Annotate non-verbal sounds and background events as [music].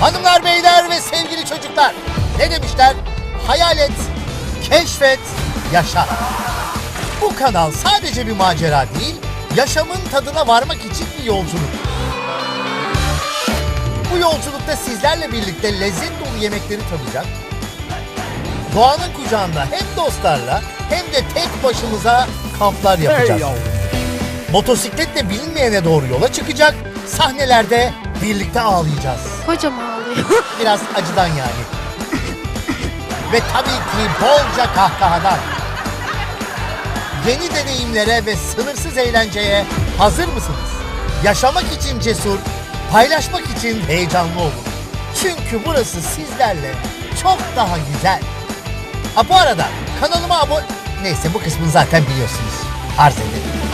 Hanımlar, beyler ve sevgili çocuklar. Ne demişler? Hayal et, keşfet, yaşa. Bu kanal sadece bir macera değil, yaşamın tadına varmak için bir yolculuk. Bu yolculukta sizlerle birlikte lezzet dolu yemekleri tadacak, doğanın kucağında hem dostlarla hem de tek başımıza kamplar yapacağız. Motosikletle bilinmeyene doğru yola çıkacak, sahnelerde birlikte ağlayacağız. Kocam ağlıyor. [laughs] Biraz acıdan yani. ve tabii ki bolca kahkahadan. Yeni deneyimlere ve sınırsız eğlenceye hazır mısınız? Yaşamak için cesur, paylaşmak için heyecanlı olun. Çünkü burası sizlerle çok daha güzel. Ha bu arada kanalıma abone... Neyse bu kısmını zaten biliyorsunuz. Arz ederim.